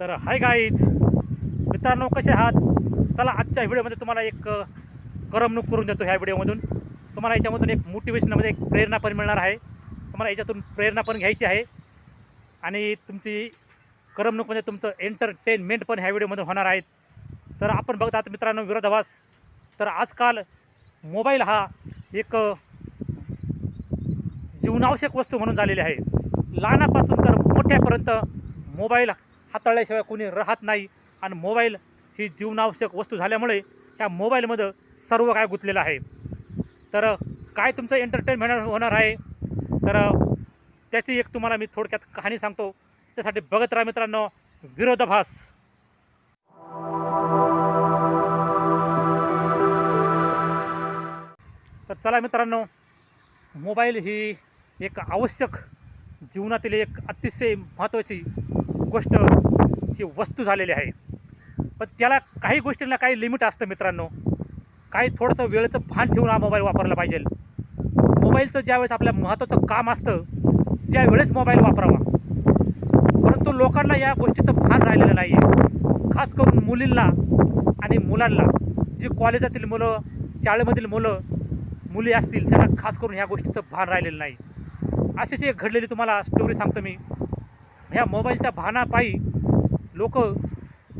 तर hi guys मित्रांनो कसे आहात? चला आजच्या व्हिडिओमध्ये तुम्हाला एक करमणूक करून देतो ह्या व्हिडिओमधून. तुम्हाला याच्यामधून एक मोटिवेशनमध्ये एक प्रेरणा पण मिळणार आहे. तुम्हाला याच्यातून प्रेरणा पण घ्यायची आहे. आणि तुमची करमणूक म्हणजे तुमचं एंटरटेनमेंट पण ह्या व्हिडिओमधून होणार आहेत तर आपण बघत आहात मित्रांनो विरोधाभास. तर आजकाल मोबाईल हा एक जीवनावश्यक वस्तू म्हणून झालेली आहे. लहानापासून तर मोठ्यापर्यंत मोबाईल हाताळल्याशिवाय कोणी राहत नाही. आणि मोबाईल ही जीवनावश्यक वस्तू झाल्यामुळे ह्या मोबाईलमध्ये सर्व काय गुंतलेलं आहे. तर काय तुमचं एंटरटेनमेंट होणार आहे? तर त्याची एक तुम्हाला मी थोडक्यात कहाणी सांगतो. त्यासाठी बघत राहा मित्रांनो विरोधाभास. तर चला मित्रांनो मोबाईल ही एक आवश्यक जीवनातील एक अतिशय महत्त्वाची गोष्ट ही वस्तू झालेली आहे. पण त्याला काही गोष्टींना काही लिमिट असतं मित्रांनो. काही थोडंसं वेळेचं भान ठेवून हा मोबाईल वापरला पाहिजे. मोबाईलचं ज्यावेळेस आपल्या महत्त्वाचं काम असतं त्यावेळेस मोबाईल वापरावा. परंतु लोकांना या गोष्टीचं भान राहिलेलं नाही आहे खास करून मुलींना आणि मुलांना. जी कॉलेजातील मुलं शाळेमधील मुलं मुली असतील त्यांना खास करून ह्या गोष्टीचं भान राहिलेलं नाही. अशीच एक घडलेली तुम्हाला स्टोरी सांगतो मी. ह्या मोबाईलच्या भानापायी लोक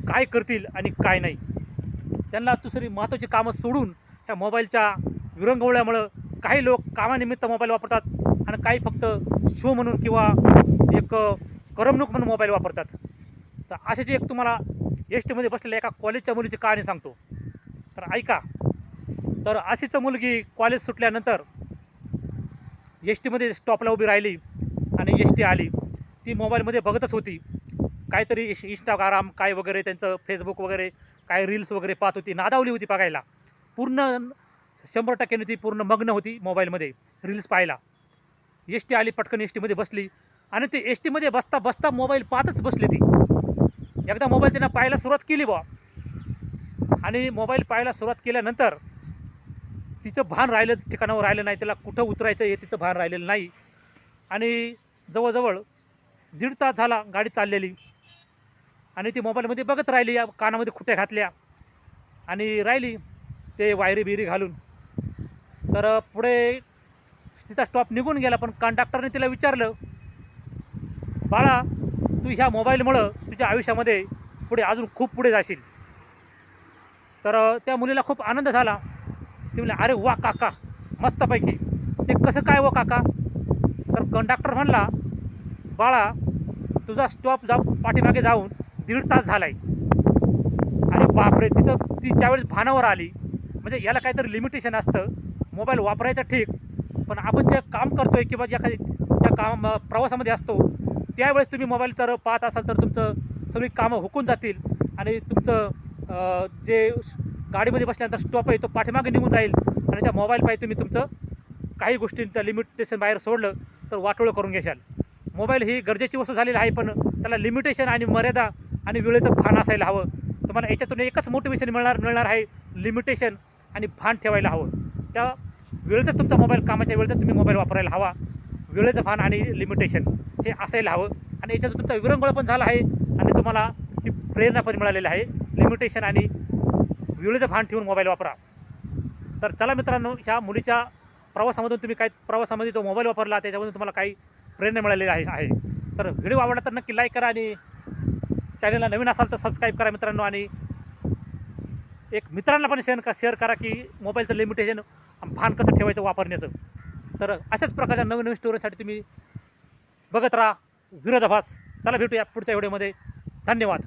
काय करतील आणि काय नाही. त्यांना दुसरी महत्त्वाची कामं सोडून ह्या मोबाईलच्या विरंगवल्यामुळं काही लोक कामानिमित्त मोबाईल वापरतात आणि काही फक्त शो म्हणून किंवा एक करमणूक म्हणून मोबाईल वापरतात. तर अशीच एक तुम्हाला एस टीमध्ये बसलेल्या एका कॉलेजच्या मुलीची कहाणी सांगतो. तर ऐका. तर अशीच मुलगी कॉलेज सुटल्यानंतर एस टीमध्ये स्टॉपला उभी राहिली आणि एस टी आली. ती मोबाईलमध्ये बघतच होती. काहीतरी इश- इंस्टाग्राम काय वगैरे त्यांचं फेसबुक वगैरे काय रील्स वगैरे पाहत होती. नादावली होती बघायला. पूर्ण शंभर टक्क्याने ती पूर्ण मग्न होती मोबाईलमध्ये रील्स पाहायला. एस टी आली पटकन एस टीमध्ये बसली. आणि ती एस टीमध्ये बसता बसता मोबाईल पाहतच बसली ती. एकदा मोबाईल त्यांना पाहायला सुरुवात केली बा आणि मोबाईल पाहायला सुरुवात केल्यानंतर तिचं भान राहिलं ठिकाणावर राहिलं नाही. तिला कुठं उतरायचं हे तिचं भान राहिलेलं नाही. आणि जवळजवळ दीड तास झाला गाडी चाललेली. आणि ती मोबाईलमध्ये बघत राहिली या कानामध्ये खुट्या घातल्या. आणि राहिली ते वायरी बिरी घालून. तर पुढे तिचा स्टॉप निघून गेला पण कंडक्टरने तिला विचारलं बाळा तू ह्या मोबाईलमुळं तुझ्या आयुष्यामध्ये पुढे अजून खूप पुढे जाशील. तर त्या मुलीला खूप आनंद झाला. ती म्हणली अरे वा काका मस्तपैकी. ते कसं काय व काका? तर कंडक्टर म्हणला बाळा तुझा स्टॉप जा पाठीमागे जाऊन दीड तास झाला आहे अरे बापरे तिचं ती ज्यावेळेस भानावर आली म्हणजे याला काहीतरी लिमिटेशन असतं. मोबाईल वापरायचं ठीक पण आपण जे काम करतो आहे किंवा ज्या काही ज्या काम प्रवासामध्ये असतो त्यावेळेस तुम्ही मोबाईल जर पाहत असाल तर तुमचं सगळी कामं हुकून जातील आणि तुमचं जे गाडीमध्ये बसल्यानंतर स्टॉप आहे तो पाठीमागे निघून जाईल आणि त्या मोबाईल पाहिजे तुम्ही तुमचं काही गोष्टींचं त्या लिमिटेशन बाहेर सोडलं तर वाटोळं करून घेशाल. मोबाईल ही गरजेची वस्तू झालेली आहे पण त्याला लिमिटेशन आणि मर्यादा आणि वेळेचं भान असायला हवं. तुम्हाला याच्यातून एकच मोटिवेशन मिळणार मिळणार आहे लिमिटेशन आणि भान ठेवायला हवं. त्या वेळेतच तुमचा मोबाईल कामाच्या वेळेतच तुम्ही मोबाईल वापरायला हवा. वेळेचं भान आणि लिमिटेशन हे असायला हवं. आणि याच्यातून तुमचा विरंगुळा पण झाला आहे आणि तुम्हाला ही प्रेरणा पण मिळालेली आहे. लिमिटेशन आणि वेळेचं भान ठेवून मोबाईल वापरा. तर चला मित्रांनो ह्या मुलीच्या प्रवासामधून तुम्ही काय प्रवासामध्ये जो मोबाईल वापरला त्याच्यामधून तुम्हाला काही प्रेरणा मिळालेली आहे आहे. तर व्हिडिओ आवडला तर नक्की लाईक करा आणि चॅनलला नवीन असाल तर सबस्क्राईब करा मित्रांनो आणि एक मित्रांना पण शेअर शेअर करा की मोबाईलचं लिमिटेशन भान कसं ठेवायचं वापरण्याचं. तर अशाच प्रकारच्या नवीन नवीन स्टोरीसाठी तुम्ही बघत राहा. विरोधाभास. चला भेटूया पुढच्या व्हिडिओमध्ये धन्यवाद.